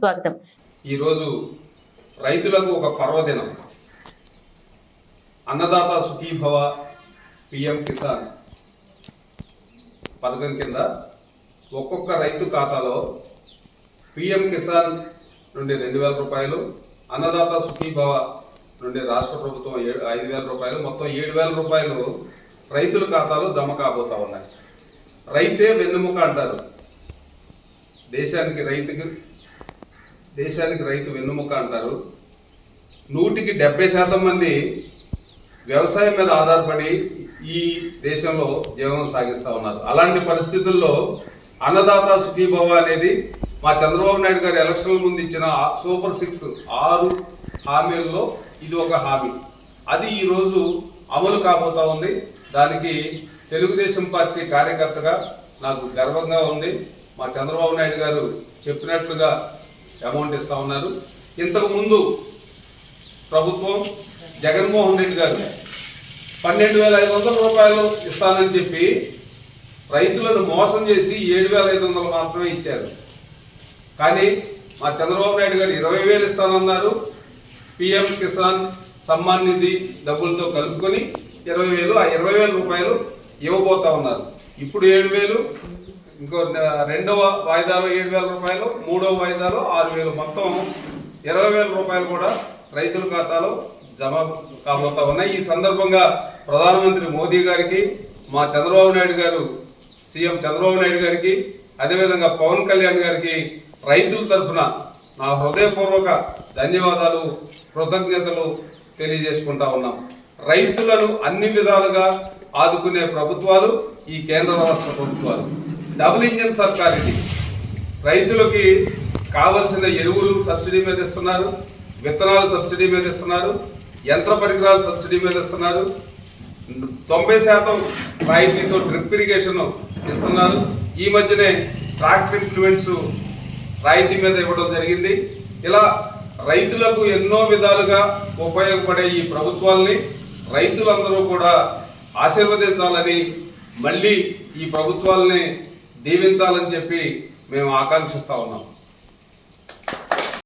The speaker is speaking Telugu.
స్వాగతం ఈరోజు రైతులకు ఒక పర్వదినం. అన్నదాత సుఖీభవ పిఎం కిసాన్ పథకం కింద ఒక్కొక్క రైతు ఖాతాలో పిఎం కిసాన్ నుండి రెండు వేల రూపాయలు అన్నదాత సుఖీభవ నుండి రాష్ట్ర ప్రభుత్వం ఏడు ఐదు వేల రూపాయలు మొత్తం ఏడు వేల రూపాయలు రైతుల ఖాతాలో జమ కాబోతా ఉన్నాయి. రైతే వెన్నెముక అంటారు. దేశానికి రైతుకి దేశానికి రైతు వెన్నుముక అంటారు. నూటికి డెబ్బై శాతం మంది వ్యవసాయం మీద ఆధారపడి ఈ దేశంలో జీవనం సాగిస్తూ ఉన్నారు. అలాంటి పరిస్థితుల్లో అన్నదాత సుఖీభవ అనేది మా చంద్రబాబు నాయుడు గారు ఎలక్షన్ల ముందు ఇచ్చిన సూపర్ సిక్స్ ఆరు హామీల్లో ఇది ఒక హామీ. అది ఈరోజు అమలు కాబోతా ఉంది. దానికి తెలుగుదేశం పార్టీ కార్యకర్తగా నాకు గర్వంగా ఉంది. మా చంద్రబాబు నాయుడు గారు చెప్పినట్లుగా అమౌంట్ ఇస్తా ఉన్నారు. ఇంతకుముందు ప్రభుత్వం జగన్మోహన్ రెడ్డి గారు పన్నెండు వేల ఐదు వందల రూపాయలు ఇస్తానని చెప్పి రైతులను మోసం చేసి ఏడు వేల ఐదు వందలు మాత్రమే ఇచ్చారు. కానీ మా చంద్రబాబు నాయుడు గారు ఇరవై వేలు ఇస్తానన్నారు. పిఎం కిసాన్ సమ్మాన్ నిధి డబ్బులతో కలుపుకొని ఇరవై వేలు ఆ ఇరవై వేల రూపాయలు ఇవ్వబోతా ఉన్నారు. ఇప్పుడు ఏడు వేలు? ఇంకో రెండవ వాయిదాలో ఏడు వేల రూపాయలు మూడవ వాయిదాలో ఆరు వేలు. మొత్తం ఇరవై వేల రూపాయలు కూడా రైతుల ఖాతాలో జమ కాబోతా ఉన్నాయి. ఈ సందర్భంగా ప్రధానమంత్రి మోదీ గారికి మా చంద్రబాబు నాయుడు గారు సీఎం చంద్రబాబు నాయుడు గారికి అదేవిధంగా పవన్ కళ్యాణ్ గారికి రైతుల తరఫున నా హృదయపూర్వక ధన్యవాదాలు కృతజ్ఞతలు తెలియజేసుకుంటా ఉన్నాం. రైతులను అన్ని విధాలుగా ఆదుకునే ప్రభుత్వాలు ఈ కేంద్ర రాష్ట్ర ప్రభుత్వాలు. డబుల్ ఇంజిన్ సర్కార్ ఇది. రైతులకి కావలసిన ఎరువులు సబ్సిడీ మీద ఇస్తున్నారు విత్తనాలు సబ్సిడీ మీద ఇస్తున్నారు యంత్ర పరికరాలు సబ్సిడీ మీద ఇస్తున్నారు. తొంభై శాతం రాయితీతో డ్రిప్ ఇరిగేషన్ ఇస్తున్నారు. ఈ మధ్యనే ట్రాక్టర్ ఇంప్లిమెంట్స్ రాయితీ మీద ఇవ్వడం జరిగింది. ఇలా రైతులకు ఎన్నో విధాలుగా ఉపయోగపడే ఈ ప్రభుత్వాల్ని రైతులందరూ కూడా ఆశీర్వదించాలని మళ్ళీ ఈ ప్రభుత్వాల్ని దీవించాలని చెప్పి మేము ఆకాంక్షిస్తూ ఉన్నాం.